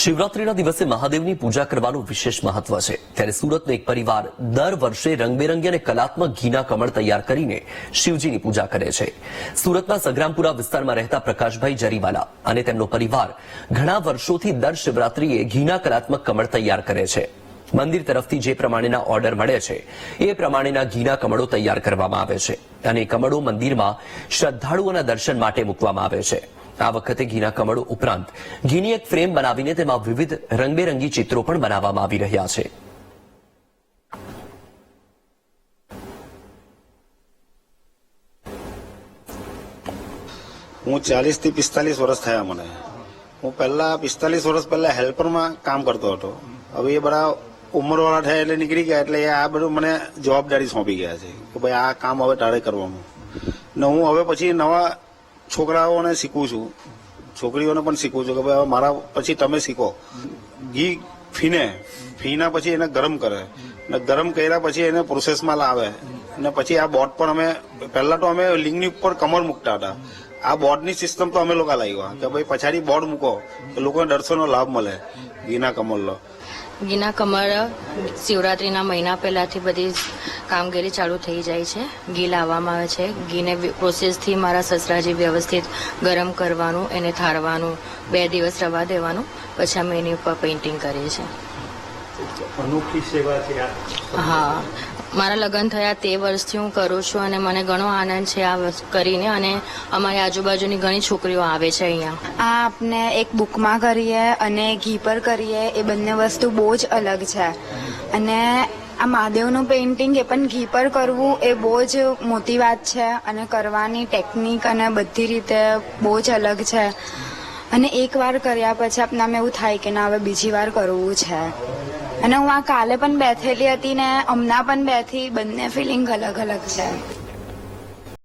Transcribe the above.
શિવરાત્રીના દિવસે મહાદેવની પૂજા કરવાનું વિશેષ મહત્વ છે. ત્યારે સુરતનો એક પરિવાર દર વર્ષે રંગબેરંગી અને કલાત્મક ઘીના કમળ તૈયાર કરીને શિવજીની પૂજા કરે છે. સુરતના સંગ્રામપુરા વિસ્તારમાં રહેતા પ્રકાશભાઈ જરીવાલા અને તેમનો પરિવાર ઘણા વર્ષોથી દર શિવરાત્રીએ ઘીના કલાત્મક કમળ તૈયાર કરે છે. મંદિર તરફથી જે પ્રમાણેના ઓર્ડર મળે છે, એ પ્રમાણેના ઘીના કમળો તૈયાર કરવામાં આવે છે અને કમળો મંદિરમાં શ્રદ્ધાળુઓના દર્શન માટે મૂકવામાં આવે છે. આ વખતે ઘીના કમળો ઉપરાંત ઘીની એક ફ્રેમ બનાવીને તેમાં વિવિધ રંગબેરંગી ચિત્રો પણ બનાવવામાં આવી રહ્યા છે. હું ચાલીસથી પિસ્તાલીસ વર્ષ થયા મને. હું પહેલા પિસ્તાલીસ વર્ષ પહેલા હેલ્પરમાં કામ કરતો હતો. હવે એ બધા ઉંમરવાળા થયા એટલે નીકળી ગયા એટલે આ બધું મને જવાબદારી સોંપી ગયા છે કે ભાઈ આ કામ હવે તારે કરવાનું ને હું હવે પછી નવા છોકરાઓને શીખું છું. છોકરીઓને પણ શીખું છું કે ભાઈ મારા પછી તમે શીખો. ઘી ફીને, ફીના પછી એને ગરમ કરે. ને ગરમ કર્યા પછી એને પ્રોસેસમાં લાવે. અને પછી આ બોટ પણ અમે, પહેલા તો અમે લિંગની ઉપર કમર મૂકતા હતા. આ બોર્ડની સિસ્ટમ તો અમે લોકો લાવ્યા કે ભાઈ, પછાડી બોર્ડ મૂકો, તો લોકોને દર્શનનો લાભ મળે ગીના કમળનો. ગીના કમળ શિવરાત્રીના મહિના પહેલાથી બધી કામગીરી ચાલુ થઈ જાય છે. ઘી લાવવામાં આવે છે. ઘીને પ્રોસેસથી મારા સસરાજી વ્યવસ્થિત ગરમ કરવાનું એને થારવાનું બે દિવસ રવા દેવાનું પછી અમે એની ઉપર પેઇન્ટિંગ કરીએ છીએ. અનોખી સેવા છે હા. મારા લગ્ન થયા તે વર્ષથી હું કરું છું અને મને ઘણો આનંદ છે આ કરીને અને અમારી આજુબાજુની ઘણી છોકરીઓ આવે છે અહીંયા. આ આપને એક બુકમાં કરીએ અને ઘી પર કરીએ એ બંને વસ્તુ બહુ જ અલગ છે. અને આ મહાદેવનું પેઇન્ટિંગ એ પણ ઘી પર કરવું એ બહુ જ મોટી વાત છે અને કરવાની ટેકનિક અને બધી રીતે બહુ જ અલગ છે. અને એક વાર કર્યા પછી આપણામાં એવું થાય કે ના, હવે બીજી વાર કરવું છે. અને હું આ કાલે પણ બેઠેલી હતી ને હમણાં પણ બેઠી, બંને ફિલિંગ અલગ અલગ છે.